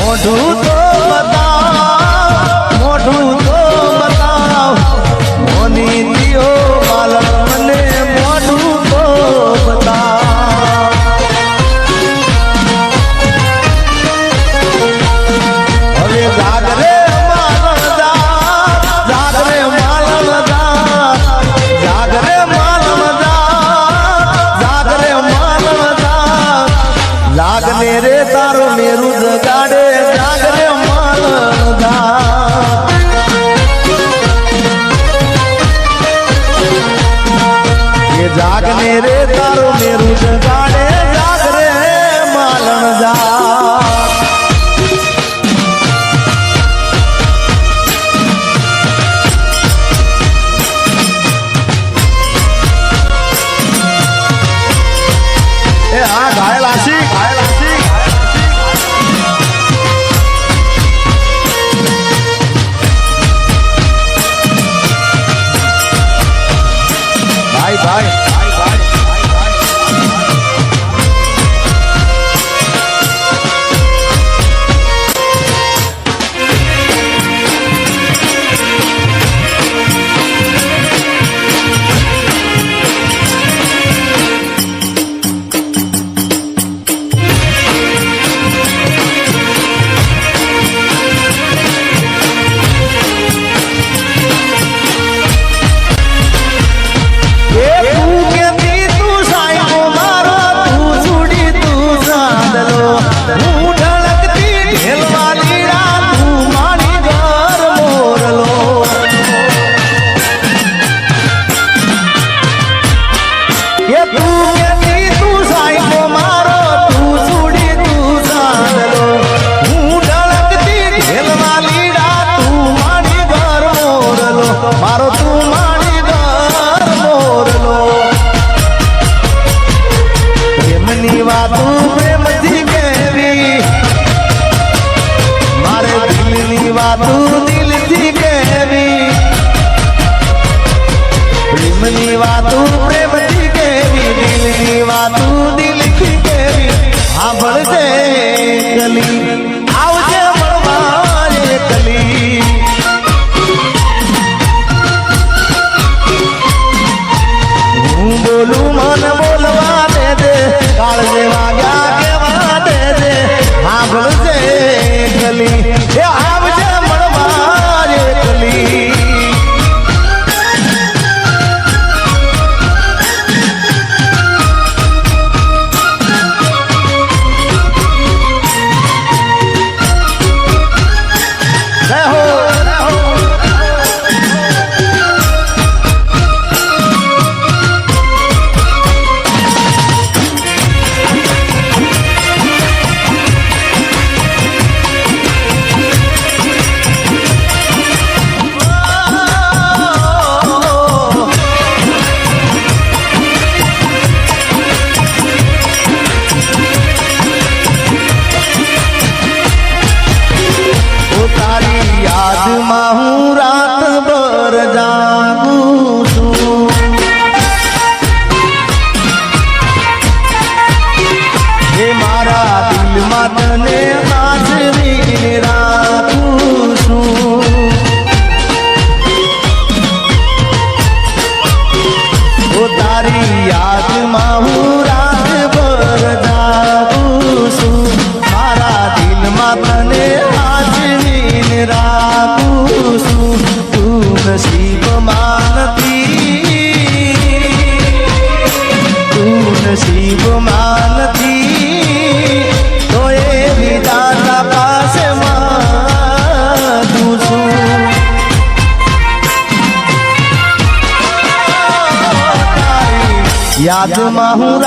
મોઢું તો યાદમાં હું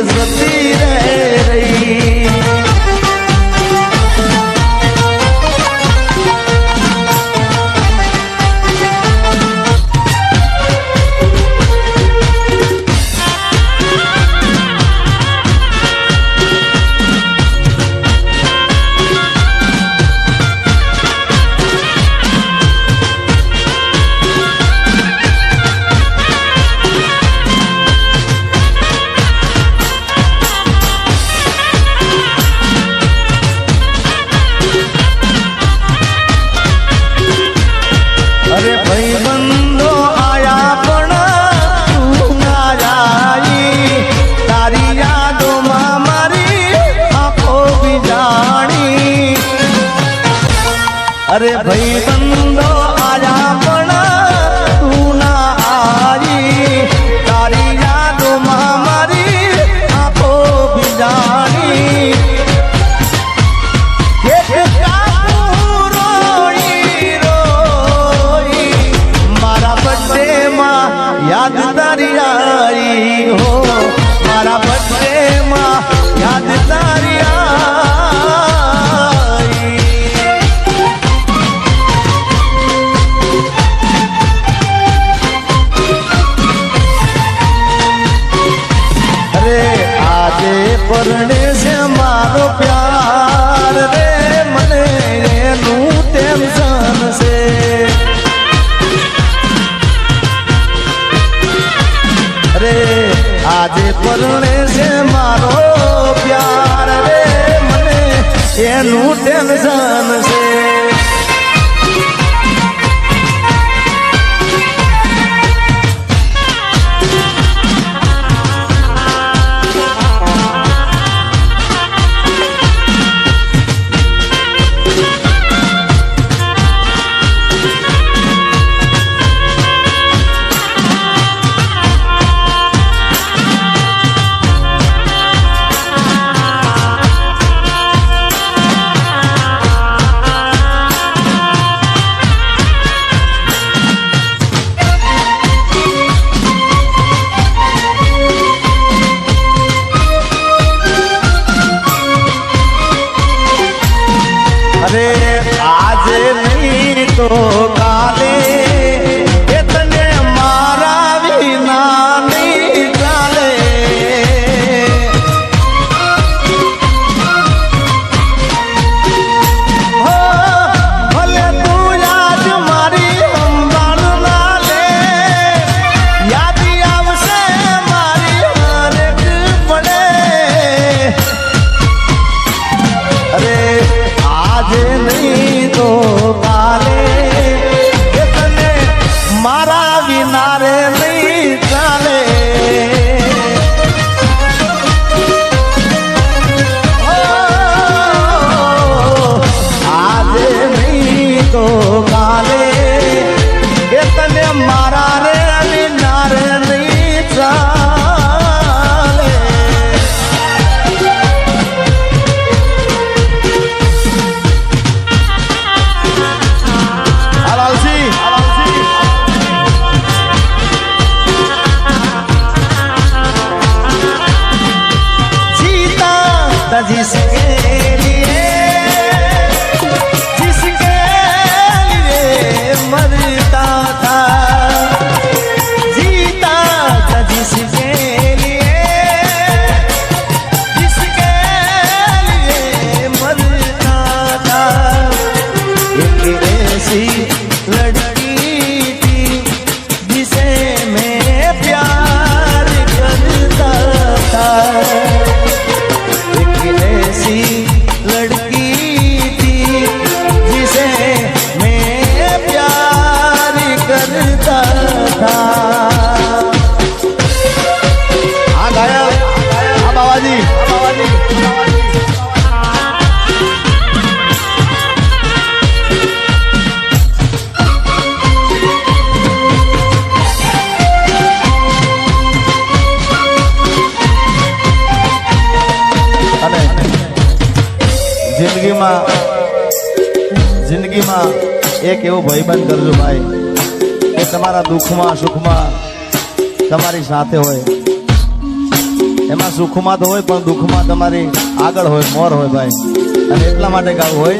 इज्जत આજે પરણે છે મારો પ્યાર રે મને એનું ટેન્શન જિંદગીમાં જિંદગીમાં એક એવો ભાઈબંધ કરજો ભાઈ એ તમારા દુઃખમાં, સુખમાં તમારી સાથે હોય. એમાં સુખમાં તો હોય, પણ દુઃખમાં તમારી આગળ હોય, મોર હોય ભાઈ. અને એટલા માટે ગાવું હોય.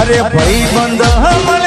અરે ભાઈ બંધ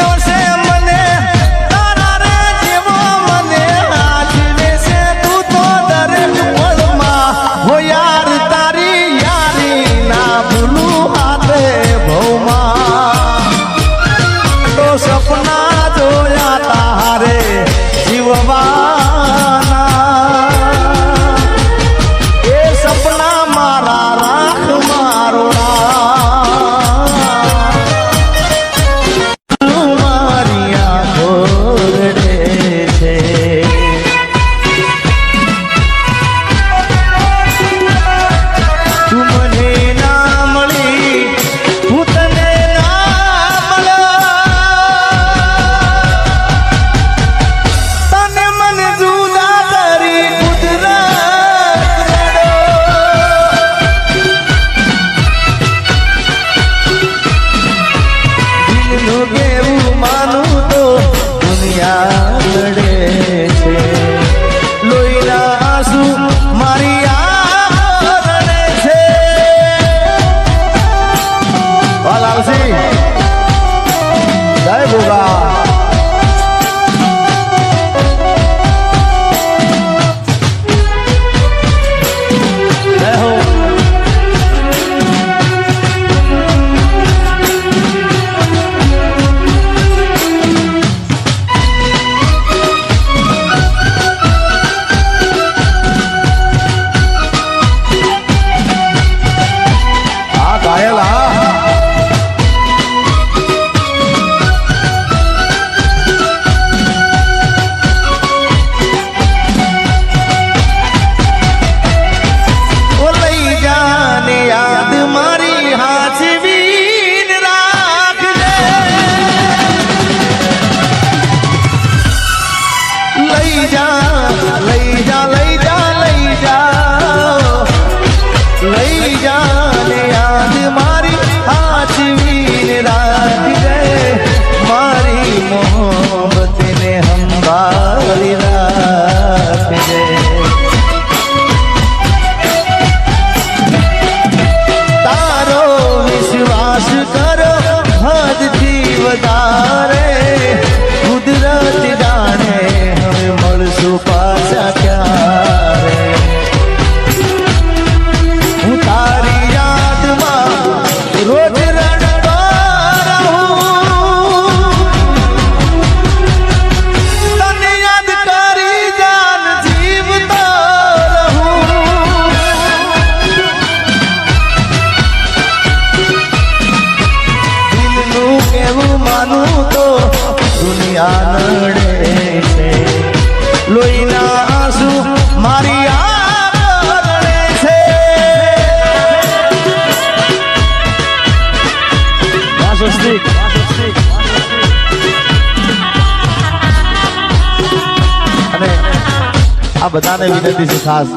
તમને વિનંતી છે ખાસ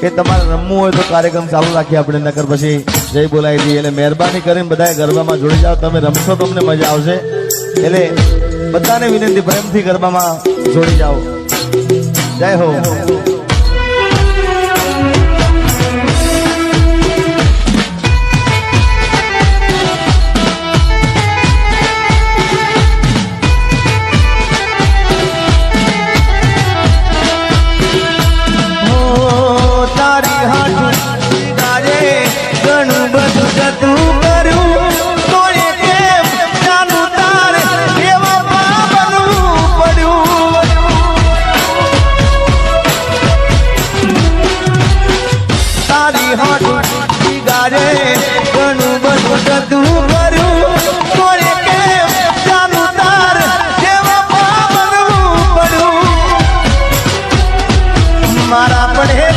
કે તમારે રમવું હોય તો કાર્યક્રમ ચાલુ રાખીએ આપણે, નકર પછી જય બોલાવી દઈએ. એટલે મહેરબાની કરીને બધા ગરબામાં જોડી જાઓ. તમે રમશો તમને મજા આવશે. એટલે બધાને વિનંતી, પ્રેમથી ગરબામાં જોડી જાઓ. જય હો. મારા પડે